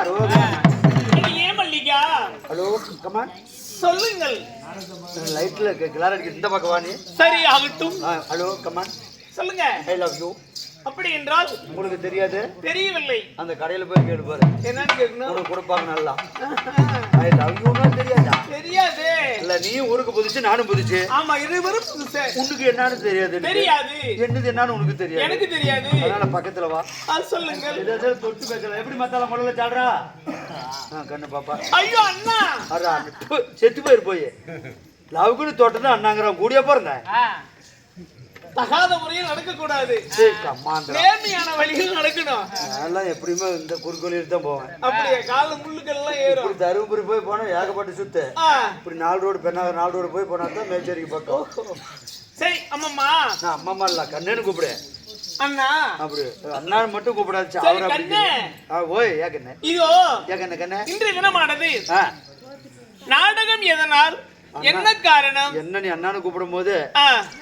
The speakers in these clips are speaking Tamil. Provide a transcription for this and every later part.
அரோகரா. ஏன் மல்லிகா ஹலோ கமான் சொல்லுங்கள். லைட்ல கிளார் அடிக்க இந்த பக்கம் சரி ஆகட்டும். ஹலோ கமான் சொல்லுங்க. ஐ லவ் யூ அப்படி என்றால் உங்களுக்கு தெரியாது. தெரியவில்லை. அந்த கடையில போய் கேட்டு பாரு. என்னன்னு கேட்கணும்? உனக்கு கொடுப்பாங்க நல்லா. ஐ லவ் யூனா தெரியாதா? தெரியாது. இல்ல நீ ஊருக்கு புதுச்சு நானும் புதுச்சு ஆமா இருவரும் புதுசு. உனக்கு என்னன்னு தெரியாது. தெரியாது. என்னது என்னன்னு உனக்கு தெரியாது. எனக்கு தெரியாது. அதனால பக்கத்துல வா. அது சொல்லுங்கள். ஏதாவது தொட்டு பேசல எப்படி மத்தால முதல்ல சாடுறா? கண்ணு பாப்பா. ஐயோ அண்ணா. அரா ப்பு, செத்து போயிரு போய். லவ்க்குன்னு தொட்டது அண்ணாங்கிறான். கூடிய பாருங்க. தகாத முறையில் நடக்க கூடாது சரி கம்மாந்திரம். நேர்மையான வழியில் நடக்கணும். நான் எப்படியுமே இந்த குறுக்கோலியில் தான் போவேன். அப்படியே? கால முள்ளுக்கள் எல்லாம் ஏறும் தருமபுரி போய் போனா ஏகப்பட்ட சுத்து. இப்படி நாலு ரோடு பெண்ணாக நாலு ரோடு போய் போனா தான் மேச்சேரிக்கு பக்கம். சரி அம்மம்மா. நான் அம்மா இல்ல கண்ணேன்னு கூப்பிடு அண்ணா. அப்படி அண்ணான்னு மட்டும் கூப்பிடாச்சு அவர் கண்ணே. ஓய் ஏ கண்ணே? இதோ ஏ கண்ணே கண்ணே? இன்றைய தினமானது நாடகம் எதனால்? என்ன காரணம்? என்ன நீ அண்ணான்னு கூப்பிடும் போது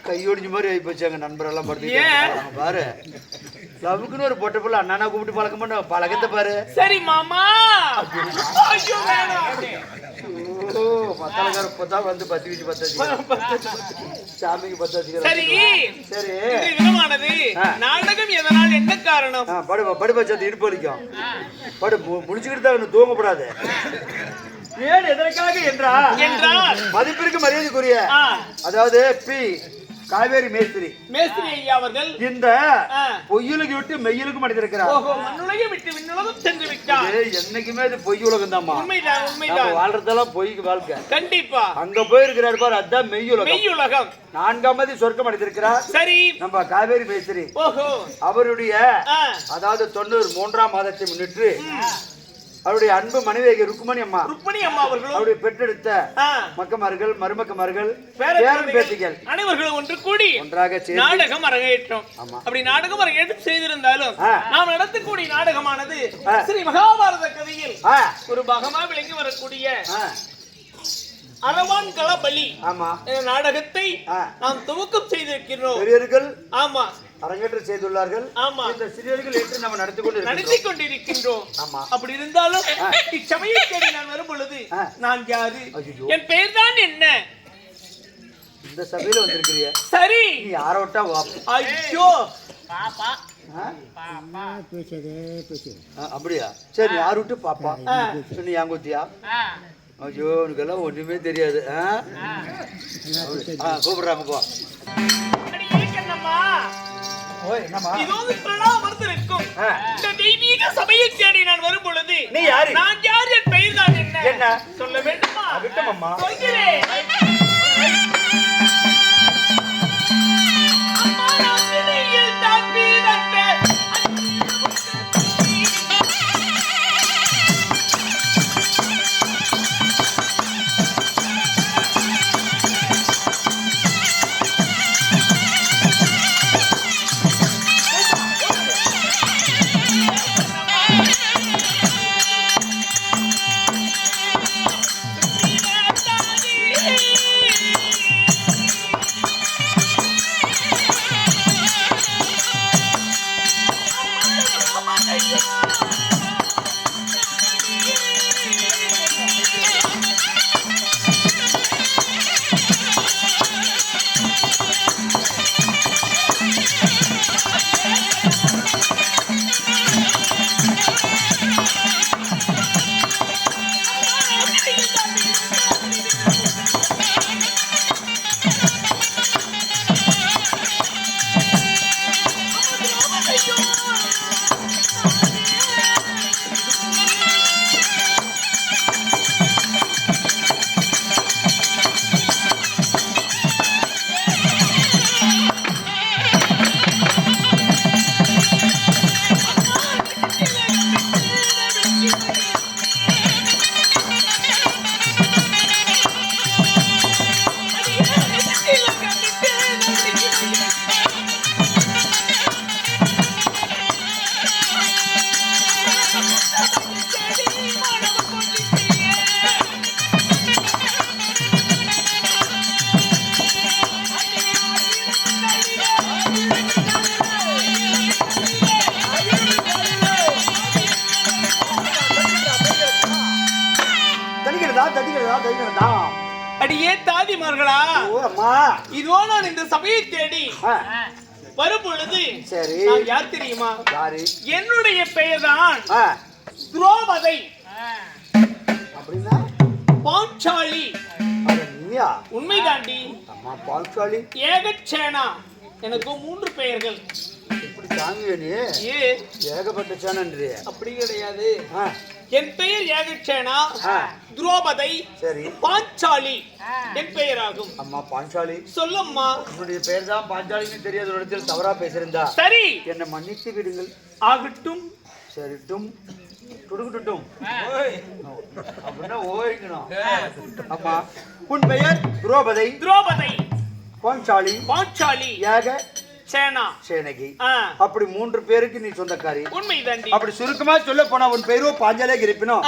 கையொடிஞ்ச மாதிரி ஆகி போச்சு எங்க நண்பரெல்லாம் ஏன்? படுத்து பாரு. லவ்வுக்குன்னு ஒரு பொட்டை புள்ள அண்ணானா கூப்பிட்டு பழக்கம் பண்ண பழக்கத்தை பாரு. சரி மாமா. ஓ வந்து பத்து வச்சு பத்து சாமிக்கு பத்து வச்சுக்கிறேன் சரி. சரி. நாடகம் எதனால் என்ன காரணம்? படு படு பச்சை இடுப்பு வலிக்கும் படு முடிச்சுக்கிட்டு தான் தூங்கக்கூடாது. ஏன் எதற்காக என்றா? என்றால்? மதிப்பிற்கு மரியாதைக்குரிய அதாவது பி காவேரி மேஸ்திரி. மேஸ்திரி ஐயா அவர்கள். இந்த பொய்யுலகு விட்டு மெய்யுலகம் அடைந்திருக்கிறார். ஓஹோ மண்ணுலகை விட்டு விண்ணுலகம் சென்று விட்டார். என்னைக்குமே இது பொய் உலகம் தான்மா உண்மைதான். உண்மைதான் வாழ்றதெல்லாம் பொய்க்கு வாழ்க்கை. கண்டிப்பா. அங்க போயிருக்கிறார் பாரு அதான் மெய்யுலகம். மெய்யுலகம். நான்காம் மதி சொர்க்கம் அடைந்திருக்கிறார். சரி. நம்ம காவேரி மேஸ்திரி. ஓஹோ. அவருடைய அதாவது தொண்ணூறு மூன்றாம் மாதத்தை முன்னிட்டு அவருடைய அன்பு மனைவி ருக்குமணி அம்மா. ருக்மணி அம்மா அவர்களும் அவருடைய பெற்றெடுத்த மக்கமார்கள் மருமக்கமார்கள் பேர பேரன் பேத்திகள். அனைவர்களும் ஒன்று கூடி ஒன்றாக நாடகம் அரங்கேற்றம். அப்படி நாடகம் அரங்கேற்றம் செய்திருந்தாலும். நாம் நடத்தக்கூடிய நாடகமானது. ஸ்ரீ மகாபாரத கதையில் ஒரு பாகமா விளங்கி வரக்கூடிய அரவான் களபலி ஆமா. நாடகத்தை. நாம் துவக்கம் செய்திருக்கிறோம் ஆமா. அரங்கேற்றம் செய்துள்ளார்கள். ஆமா. இந்த சிறியர்கள் ஏற்று நம்ம நடத்தி கொண்டு நடத்தி. கொண்டிருக்கின்றோம் ஆமா. அப்படி இருந்தாலும் இச்சமயை தேடி நான் வரும் பொழுது. நான் யாரு. என் பெயர் தான் என்ன? இந்த சபையில வந்திருக்கிறிய. சரி. நீ யார விட்டா வா. ஐயோ? ஆ, அப்படியா? சரி யார் விட்டு பாப்பா? ஆ. நீ ஏன் குத்தியா? ஐயோ உனக்கெல்லாம் ஒண்ணுமே தெரியாது. ஆ? அப்படி. ஆ, கூப்பிடுறாங்க போ இதோ ஆ. இந்த தெய்வீக சபையை தேடி நான் வரும் பொழுது நான் யார்? என் பெயர் தான் என்ன? என்ன? சொல்ல வேண்டுமா? சொல்கிறேன். இதோ நான் இந்த சபையை தேடி ஆ, வரும் பொழுது சரி. நான் யார் தெரியுமா? யாரு? என்னுடைய பெயர்தான் ஆ, துரோபதை. அப்படின்னா? பாஞ்சாலி. உண்மைதாண்டி. அம்மா பால்காளி ஏகச்சேனா. எனக்கு மூன்று பெயர்கள். இப்படி தாங்குவே ஏகப்பட்ட சேனன்றி. அப்படி கிடையாது. என் பெயர் ஏகச்சேனா ஆ. துரோபதை. சரி. பாஞ்சாலி. என் பெயராகும். அம்மா பாஞ்சாலி. சொல்லம்மா. உன்னுடைய பெயர் தான் பாஞ்சாலின்னு தெரியாத ஒரு இடத்தில் தவறா பேசியிருந்தா. சரி. என்னை மன்னித்து விடுங்கள். ஆகட்டும். சரி டும் துடுக்குட்டும் அப்படின்னா ஓய்க்கணும். அம்மா உன் பெயர் துரோபதை. துரோபதை. பாஞ்சாலி. பாஞ்சாலி. ஏக சேனா. சேனகி அப்படி மூன்று பேருக்கு நீ சொந்தக்காரி. உண்மைதாண்டி. அப்படி சுருக்கமா சொல்ல போனா உன் பெயரோ பாஞ்சாலே இருப்பினும்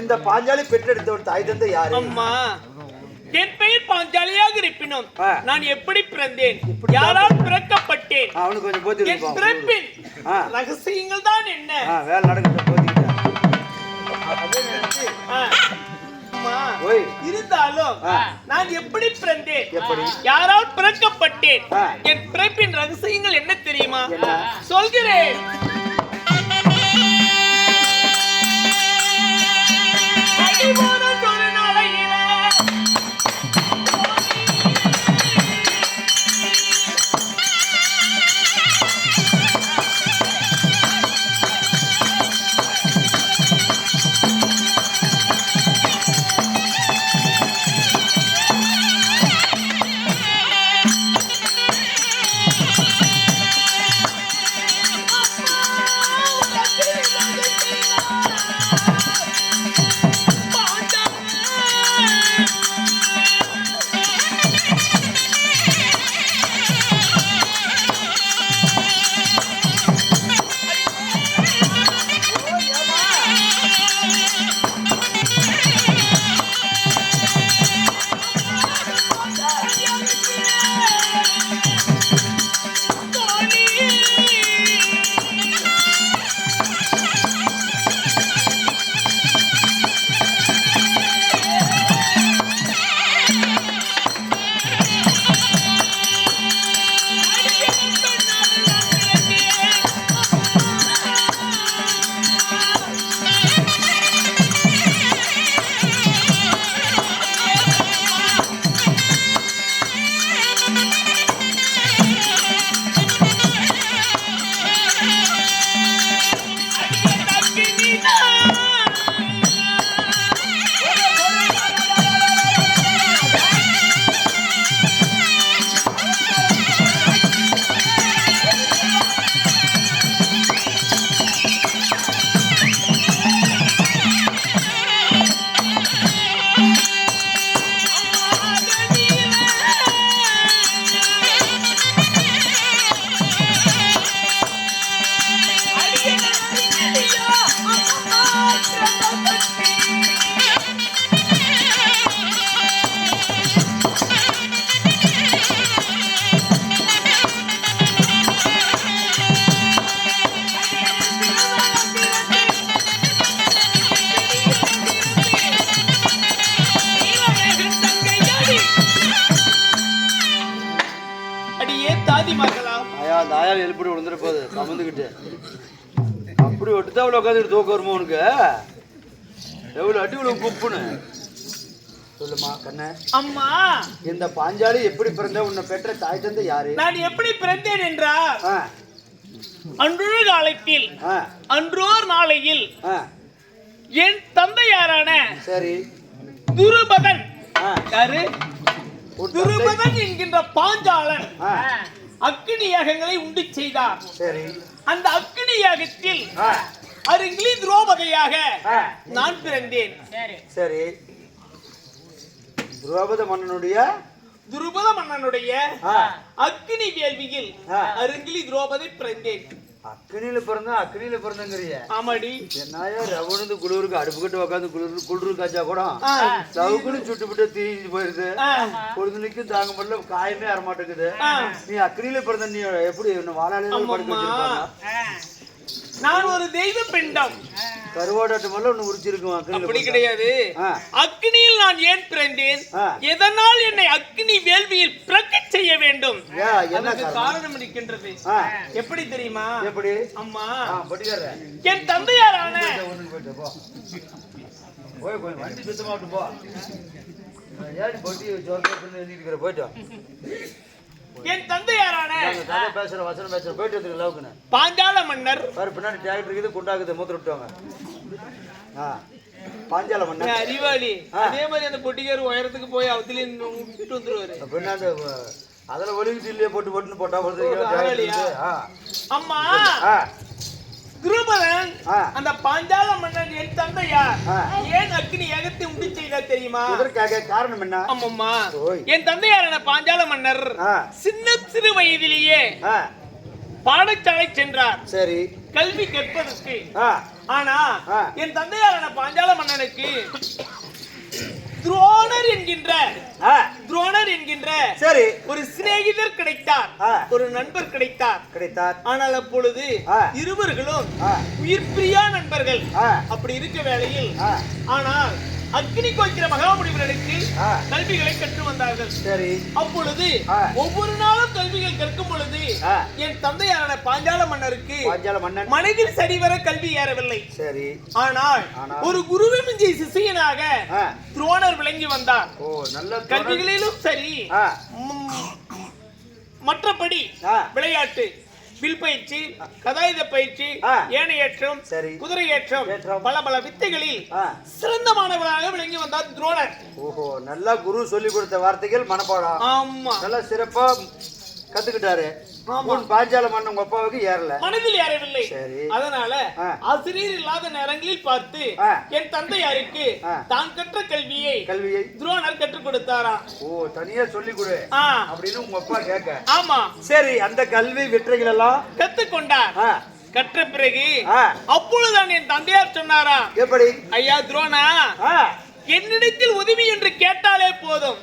இந்த பாஞ்சாலி பெற்றெடுத்த ஒரு தாய் தந்தை யாரு? அம்மா. என் பெயர் பாஞ்சாலியாக இருப்பினும். நான் எப்படி பிறந்தேன்? யாரால் பிறக்கப்பட்டேன்? அவனுக்கு கொஞ்சம் போத்தி பிறப்பின் ரகசியங்கள் தான் என்ன? வேலை நடக்கட்டும். இருந்தாலும். நான் எப்படி பிறந்தேன்? யாரால் பிறக்கப்பட்டேன். என் பிறப்பின் ரகசியங்கள் என்ன தெரியுமா? சொல்கிறேன் அடிவாரம் ஆயா அந்த ஆயால் எழுப்பி விழுந்துட போகுது கமந்துக்கிட்டு அப்படி ஒட்டுதான் அவ்வளோ உட்காந்துட்டு தூக்கம் வருமா உனக்கு? எவ்வளோ அடி இவ்வளோ குப்புன்னு. சொல்லுமா கண்ணே. அம்மா. இந்த பாஞ்சாலி எப்படி பிறந்த? உன்னை பெற்ற தாய் தந்தை யாரு? நான் எப்படி பிறந்தேன் என்றால் ஆ. அன்றொரு காலத்தில் அன்றோர் நாளையில் என் தந்தையாரான சரி. துருபதன். யாரு? தந்தை- துருபதன் என்கின்ற பாஞ்சாலன் அக்னி யாகங்களை உண்டு செய்தார். சரி. அந்த அக்னி யாகத்தில் அருங்கிலி துரோபதையாக ஆ. நான் பிறந்தேன். சரி. துரோபத மன்னனுடைய? துருபத மன்னனுடைய அக்னி வேள்வியில். அருங்கிலி துரோபதை பிறந்தேன். அக்னியில பிறந்தா அக்னியில பிறந்தங்கிறிய. ஆமாடி. என்னாயா ரவுண்டு குளிருக்கு அடுப்பு கட்டு உட்காந்து குளிர் குளிர் காய்ச்சா கூட. சவுக்குன்னு சுட்டு விட்டு தீஞ்சு போயிருது. ஆ. பொழுதுனிக்கும் தாங்க முடியல காயமே வரமாட்டேங்குது. ஆ. நீ அக்னியில பிறந்த நீ எப்படி வாழாலே படுக்க நான் ஒரு தெய்வ பிண்டம் கருவாடாட்டு மேல ஒண்ணு உரிச்சிருக்கும் அப்படி. கிடையாது. அக்னியில் நான் ஏன் பிறந்தேன். எதனால் என்னை அக்னி வேள்வியில் பிறக்கச் செய்ய வேண்டும் அதற்கு காரணம்? இருக்கின்றது. எப்படி தெரியுமா எப்படி அம்மா. என் தந்தையாரான. போய் போய் வண்டி சுத்தமாகட்டும் போ ஏன் பொட்டி ஜோர்னு எழுதிட்டு போயிட்டு. என் தந்தையாரான பேசுற வசனம் பேசுற போயிட்டு வந்துருக்கு லவுக்குன்னு. பாஞ்சால மன்னர். பாரு பின்னாடி டிராக்டர் இருக்குது குண்டாக்குது மூத்திர விட்டுவாங்க. ஆ பாஞ்சால மண்ண அறிவாளி. அதே மாதிரி அந்த பொட்டிக்கார் உயரத்துக்கு போய் அவத்துல விட்டு வந்துருவாரு. பின்னாடி அதுல ஒலிக்கிட்டு இல்லையே போட்டு போட்டுன்னு போட்டா? ஆ. அம்மா! துருபதன். அந்த பாஞ்சால மன்னன் என் தந்தையார் ஆ. ஏன் அக்னி எகத்தை உண்டு தெரியுமா? இதற்காக காரணம் என்ன? ஓய். என் தந்தையாரான பாஞ்சால மன்னர்? சின்ன சிறு வயதிலேயே பாடசாலை சென்றார். சரி. கல்வி கற்பதற்கு. ஆனா. என் தந்தையாரான பாஞ்சால மன்னனுக்கு துரோணர் என்கின்ற துரோணர் என்கின்ற சரி. ஒரு சிநேகிதர் கிடைத்தார். ஒரு நண்பர் கிடைத்தார். கிடைத்தார். ஆனால் அப்பொழுது. இருவர்களும் உயிர் பிரியா நண்பர்கள். அப்படி இருக்க வேளையில் ஆனால் அக்னி கோக்கிற மகாமுனிவர்களுக்கு. கல்விகளை கற்று வந்தார்கள். சரி. அப்பொழுது. ஒவ்வொரு நாளும் கல்விகள் கற்கும் பொழுது. என் தந்தையாரான பாஞ்சால மன்னருக்கு மனதில் சரிவர கல்வி ஏறவில்லை. சரி. ஆனால்? ஒரு குருவை மிஞ்சிய சிஷியனாக ஆ. துரோணர் விளங்கி வந்தார். ஓ நல்ல. கல்விகளிலும் சரி. மற்றபடி விளையாட்டு. வில் பயிற்சி கதாயுத பயிற்சி ஆ. ஏனையேற்றம் சரி. குதிரை ஏற்றம் ஏற்றம். பல பல வித்தைகளில் சிறந்த மாணவராக விளங்கி வந்தார் துரோணர் ஓஹோ நல்லா குரு சொல்லி கொடுத்த வார்த்தைகள் மனப்பாடம் ஆமா நல்லா சிறப்பா கத்துக்கிட்டாரு. உன் பாஞ்சால மன்னன் உங்க அப்பாவுக்கு ஏறல. மனதில் ஏறவில்லை. சரி. அதனால. ஆசிரியர் இல்லாத நேரங்களில் பார்த்து. என் தந்தையாருக்கு. தான் கற்ற கல்வியை கல்வியை? துரோணர் கற்றுக் கொடுத்தாராம். ஓ தனியா சொல்லி கொடு. அப்படின்னு உங்க அப்பா கேட்க. ஆமா. சரி அந்த கல்வி வெற்றிகள் எல்லாம்? கத்துக்கொண்டார் கற்ற பிறகு அப்பொழுதுதான் என் தந்தையார் சொன்னாரா எப்படி? ஐயா துரோணா என்னிடத்தில் உதவி என்று கேட்டாலே போதும்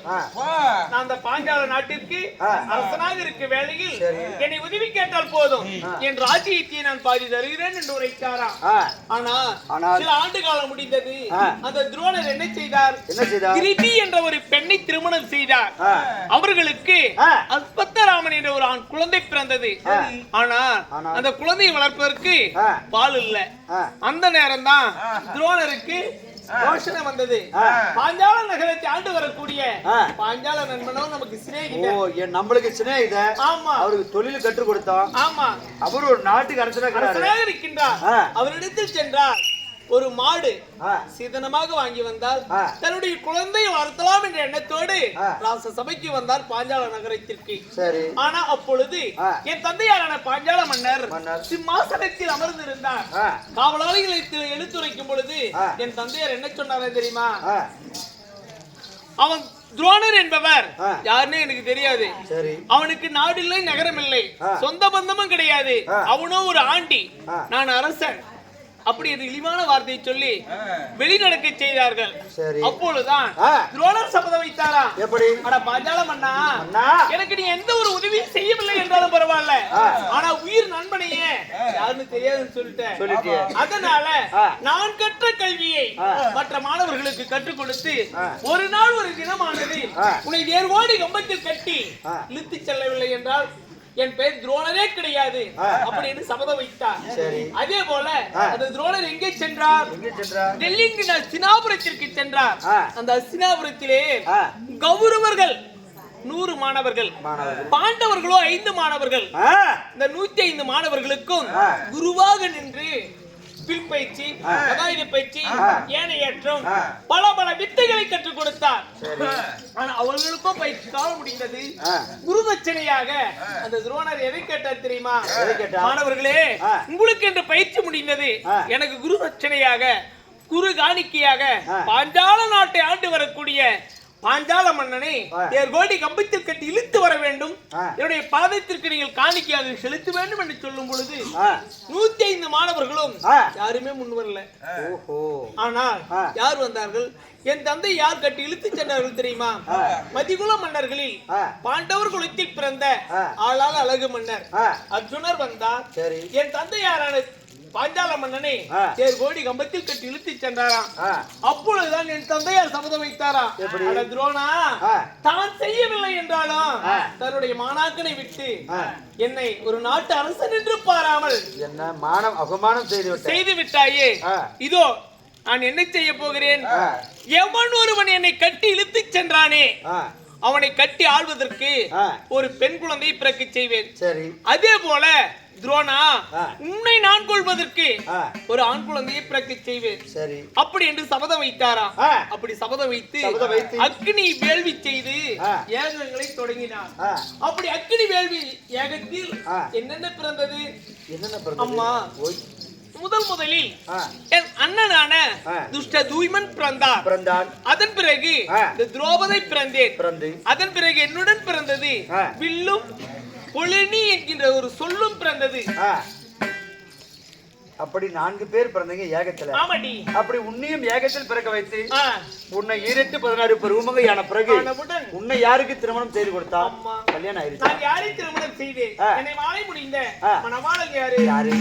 நான் அந்த பாஞ்சால நாட்டிற்கு. அரசனாக இருக்க வேளையில். என்னை உதவி கேட்டால் போதும் என் ராஜ்யத்தை நான் பாதி தருகிறேன் என்று உரைத்தாராம் ஆ, ஆனா? சில ஆண்டு காலம் முடிந்தது. அந்த துரோணர் என்ன செய்தார் கிருபி என்ற ஒரு பெண்ணை திருமணம் செய்தார் அவர்களுக்கு. அஸ்பத்தராமன் என்ற ஒரு ஆண் குழந்தை பிறந்தது. ஆனா ஆனால்? அந்த குழந்தையை வளர்ப்பதற்கு. பால் இல்ல அந்த நேரம் தான் துரோணருக்கு யோசனை வந்தது. பாஞ்சால நகரத்தை ஆண்டு வரக்கூடிய. பாஞ்சால நண்பனோ நமக்கு ஓ சிநேகிதர் என் நம்மளுக்கு சிநேகித ஆமா அவருக்கு தொழில் கற்றுக் கொடுத்தோம் ஆமா அவர் ஒரு நாட்டுக்கு அரசனாக இருக்கின்றார். அவரிடத்தில் சென்றார் ஒரு மாடு சீதனமாக வாங்கி வந்தால். தன்னுடைய குழந்தையை வளர்த்தலாம் என்ற எண்ணத்தோடு. ராச சபைக்கு வந்தார் பாஞ்சால நகரத்திற்கு ஆனா அப்பொழுது. என் தந்தையாரான பாஞ்சால மன்னர். சிம்மாசனத்தில் அமர்ந்திருந்தார் காவலாளிகளை எடுத்துரைக்கும் பொழுது. என் தந்தையார் என்ன சொன்னாரே தெரியுமா அவன் துரோணர் என்பவர். யாருன்னு எனக்கு தெரியாது அவனுக்கு நாடு இல்லை நகரம் இல்லை. சொந்த பந்தமும் கிடையாது ஆ. அவனோ ஒரு ஆண்டி. நான் அரசன் அப்படி என்று இழிவான வார்த்தையை சொல்லி வெளிநடக்க செய்தார்கள் அப்பொழுதுதான். துரோணர் சபதம் வைத்தாராம் எப்படி அட மன்னா அண்ணா எனக்கு நீ எந்த ஒரு உதவியும் செய்யவில்லை என்றாலும் பரவாயில்ல. ஆனா உயிர் நண்பனையே யாருன்னு தெரியாதுன்னு சொல்லிட்டேன் அதனால. நான் கற்ற கல்வியை. மற்ற மாணவர்களுக்கு கற்றுக் கொடுத்து. ஒரு நாள் ஒரு தினமானது. உன்னை நேர்கோடி கம்பத்தில் கட்டி. இழுத்து செல்லவில்லை என்றால் என் பெயர் துரோணரே கிடையாது. அப்படின்னு சபதம் வைத்தார். அதே போல. அந்த துரோணர் எங்கே சென்றார்? டெல்லிக்கு சினாபுரத்திற்கு சென்றார். அந்த அஸ்தினாபுரத்திலே ஆ, கௌரவர்கள் நூறு மாணவர்கள் பாண்டவர்களோ ஐந்து மாணவர்கள். இந்த நூத்தி ஐந்து மாணவர்களுக்கும். குருவாக நின்று வில் பயிற்சி. கதாயுத பயிற்சி ஆ. பல பல வித்தைகளை கற்றுக் கொடுத்தார் ஆனா அவர்களுக்கும் பயிற்சி கால முடிந்தது குருதட்சணையாக அந்த துரோணர் எதை கேட்டார் தெரியுமா? மாணவர்களே. உங்களுக்கு என்று பயிற்சி முடிந்தது. எனக்கு குரு தட்சணையாக குரு காணிக்கையாக. பாஞ்சால நாட்டை ஆண்டு வரக்கூடிய பாஞ்சால மன்னனை ஆ. கோடி கம்பத்தில் கட்டி இழுத்து வர வேண்டும். என்னுடைய பாதத்திற்கு நீங்கள் காணிக்கையாக செலுத்த வேண்டும் என்று சொல்லும் பொழுது நூத்தி ஐந்து மாணவர்களும். யாருமே முன் வரல ஆனால். யார் வந்தார்கள் என் தந்தை யார் கட்டி இழுத்து சென்றார்கள் தெரியுமா. மதிகுல மன்னர்களில் பாண்டவர் குலத்தில் பிறந்த. ஆளால் அழகு மன்னர் அர்ஜுனர் வந்தார் சரி என் தந்தையாரான பாஞ்சால மன்னனை. தேர் கோடி கம்பத்தில் கட்டி இழுத்துச் சென்றாராம் அப்பொழுதுதான் என் தந்தையார் சபதம் வைத்தாராம் துரோணா. தான் செய்யவில்லை என்றாலும். தன்னுடைய மாணாக்கனை விட்டு. என்னை ஒரு நாட்டு அரசன் என்று பாராமல் என்ன மானம் அவமானம் செய்து செய்து விட்டாயே. இதோ நான் என்ன செய்ய போகிறேன். எவன் ஒருவன் என்னை கட்டி இழுத்துச் சென்றானே அவனை கட்டி ஆள்வதற்கு. ஒரு பெண் குழந்தை பிறக்கச் செய்வேன் சரி அதே போல துரோணா ஆ. உன்னை நான் கொள்வதற்கு ஒரு ஆண் குழந்தையை பிறக்கச் செய்வேன் சரி அப்படி என்று சபதம் வைத்தாரா. அப்படி சபதம் வைத்து. அக்னி வேள்வி செய்து ஆ. யாகங்களை தொடங்கினார் அப்படி அக்னி வேள்வி யாகத்தில் ஆ. என்னென்ன பிறந்தது என்னென்ன? அம்மா. முதல் முதலில் என் அண்ணனான. துஷ்ட தூய்மன் பிறந்தார் பிறந்தான் அதன் பிறகு. இந்த துரோபதை பிறந்தேன் பிறந்து அதன் பிறகு என்னுடன் பிறந்தது. வில்லும் பொலினி என்கின்ற ஒரு சொல்லும் பிறந்தது. அப்படி நான்கு பேர் பிறந்தீங்க ஏகத்துல. ஆமாடி. அப்படி உன்னையும் ஏகத்தில் பிறக்க வைத்து. உன்னை ஈரெட்டு பதினாறு பருவமகையான பிறகு ஆனவுடன். உன்னை யாருக்கு திருமணம் செய்து கொடுத்தா. கல்யாணம் ஆயிருச்சு. நான் யாரை திருமணம் செய்தேன். என்னை வாழை முடிந்த. மணவாளன் யாரு? யாரு?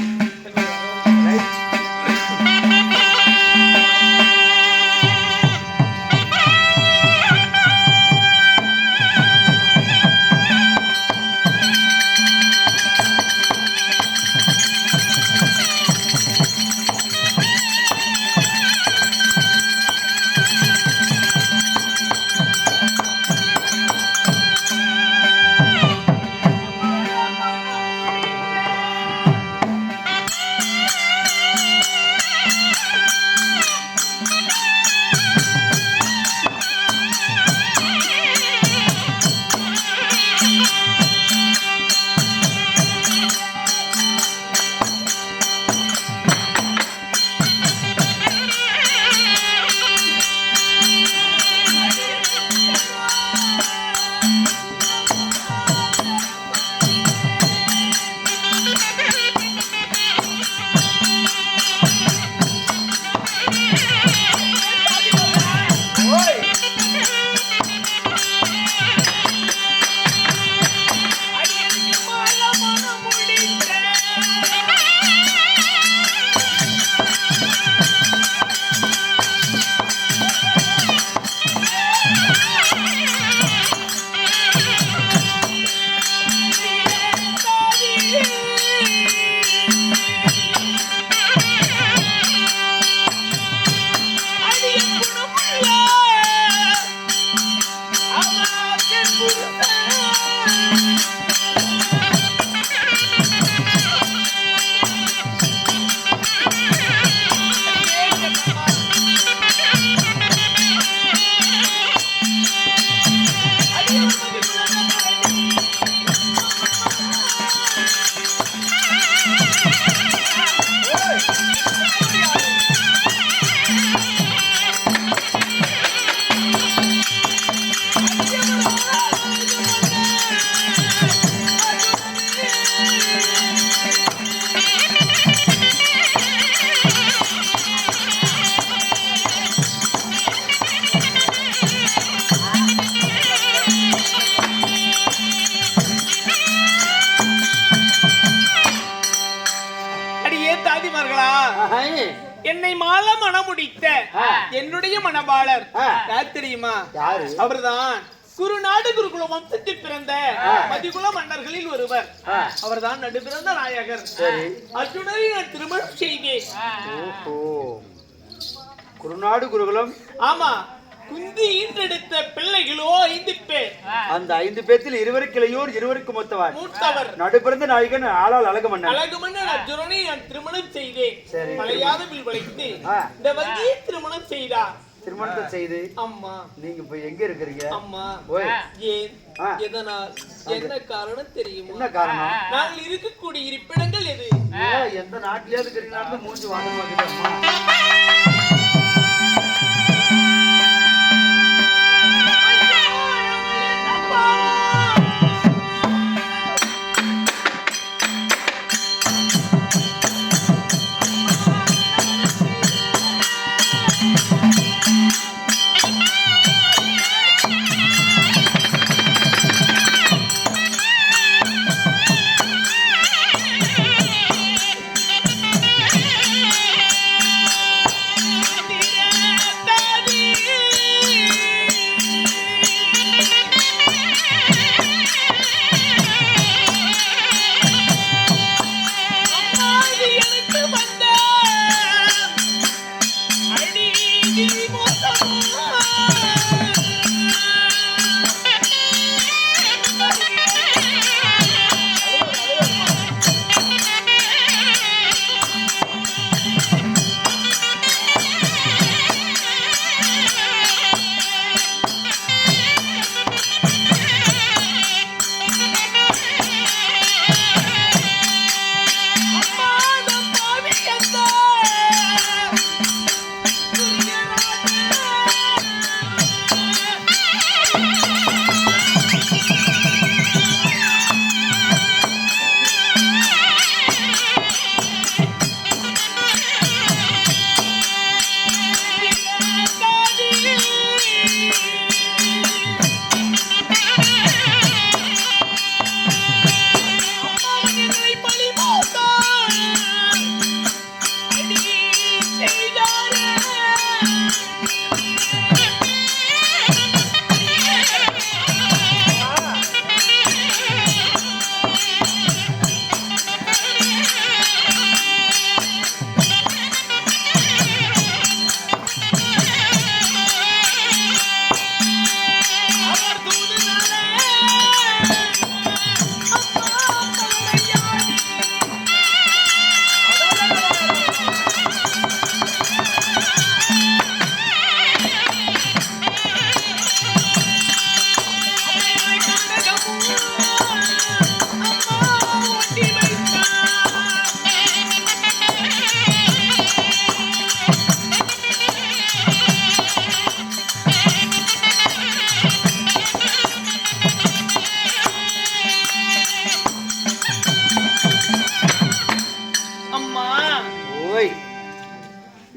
யாரு? அவர்தான் குருநாடு குருகுல வம்சத்தில் பிறந்த மதிகுல மன்னர்களில் ஒருவர். அவர்தான் நடுபிறந்த நாயகர். சரி. அர்ஜுனரை நான் திருமணம் செய்தேன் குருநாடு குருகுலம். ஆமா. குந்தி ஈன்றெடுத்த பிள்ளைகளோ ஐந்து பேர். அந்த ஐந்து பேத்தில் இருவருக்கு இளையோர் இருவருக்கு மூத்தவார். மூத்தவர். நடுபிறந்த நாயகன் ஆளால் அழகு மன்னன் அழகு மன்னர் அர்ஜுனனை நான் திருமணம் செய்தேன். சரி. மலையாதவில் வளைத்து. இந்த வங்கியை திருமணம் செய்தார். திருமணத்தை செய்து அம்மா. நீங்க இப்ப எங்க இருக்கிறீங்க? அம்மா. ஓய். ஏன். எதனால்? என்ன காரணம் தெரியுமா? என்ன காரணம்? நாங்கள் இருக்கக்கூடிய இருப்பிடங்கள் எது? எந்த நாட்டிலேயே இருக்கிறீங்களான்னு மூஞ்சி வாங்க மாட்டேன் Thank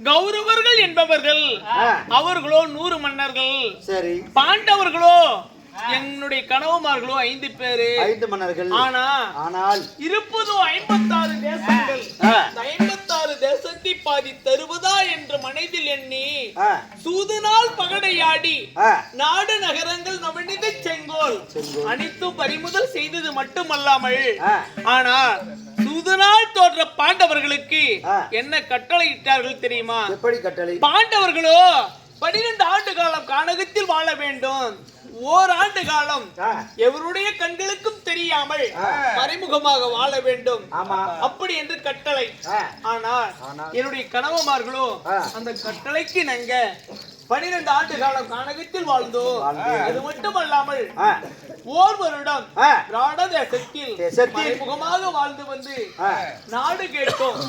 கௌரவர்கள் என்பவர்கள். அவர்களோ நூறு மன்னர்கள் சரி. பாண்டவர்களோ என்னுடைய கணவன்மார்களோ ஐந்து பேரு. ஐந்து மன்னர்கள். ஆனா ஆனால் இருப்பதோ ஐம்பத்தாறு தேசங்கள் ஐம்பத்தாறு தேசத்தை பாதி தருவதா என்று மனதில் எண்ணி சூதுநாள் பகடையாடி நாடு நகரங்கள் நவநிதி செங்கோல். அனைத்தும் பறிமுதல் செய்தது மட்டுமல்லாமல். ஆனால் சூதுநாள் தோற்ற பாண்டவர்களுக்கு. என்ன கட்டளை இட்டார்கள் தெரியுமா? எப்படி கட்டளை? பாண்டவர்களோ பனிரெண்டு ஆண்டு காலம் கானகத்தில் வாழ வேண்டும். ஓராண்டு காலம் எவருடைய கண்களுக்கும் தெரியாமல். மறைமுகமாக வாழ வேண்டும். அப்படி என்று கட்டளை. ஆனால் என்னுடைய கணவன்மார்களோ ஆ. அந்த கட்டளைக்கு நாங்க பனிரெண்டு ஆண்டு காலம் கானகத்தில் வாழ்ந்தோம் வாழ்ந்தீர்கள். அது மட்டுமல்லாமல் ஓர் வருடம் ஆ, ராட தேசத்தில் தேசத்தில். மறைமுகமாக வாழ்ந்து வந்து நாடு கேட்டோம்.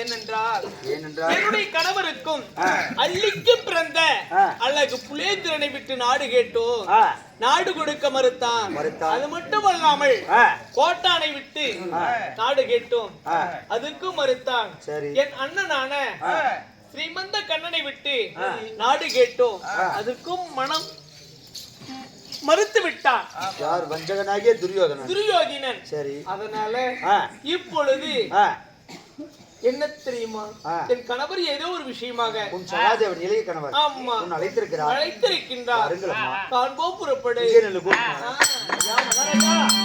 ஏனென்றால் ஏனென்றால்? என்னுடைய கணவருக்கும். அள்ளிக்கு பிறந்த. அழகு புலேந்திரனை விட்டு நாடு கேட்டோம். நாடு கொடுக்க மறுத்தான். அது மட்டுமல்லாமல் கோட்டானை விட்டு. நாடு கேட்டோம். அதுக்கும் மறுத்தான். என் அண்ணனான ஸ்ரீமந்த கண்ணனை விட்டு நாடு கேட்டோம். ஆ. அதுக்கும் மனம் மறுத்து விட்டான் யார்? வஞ்சகனாகிய துரியோதனன். துரியோதினன். சரி. அதனால இப்பொழுது என்ன தெரியுமா. என் கணவர் ஏதோ ஒரு விஷயமாக உன் சகாதேவன் இளைய கணவர். ஆமா. உன் அழைத்திருக்கிறார். அழைத்திருக்கின்றார். காண்போம் புறப்படு.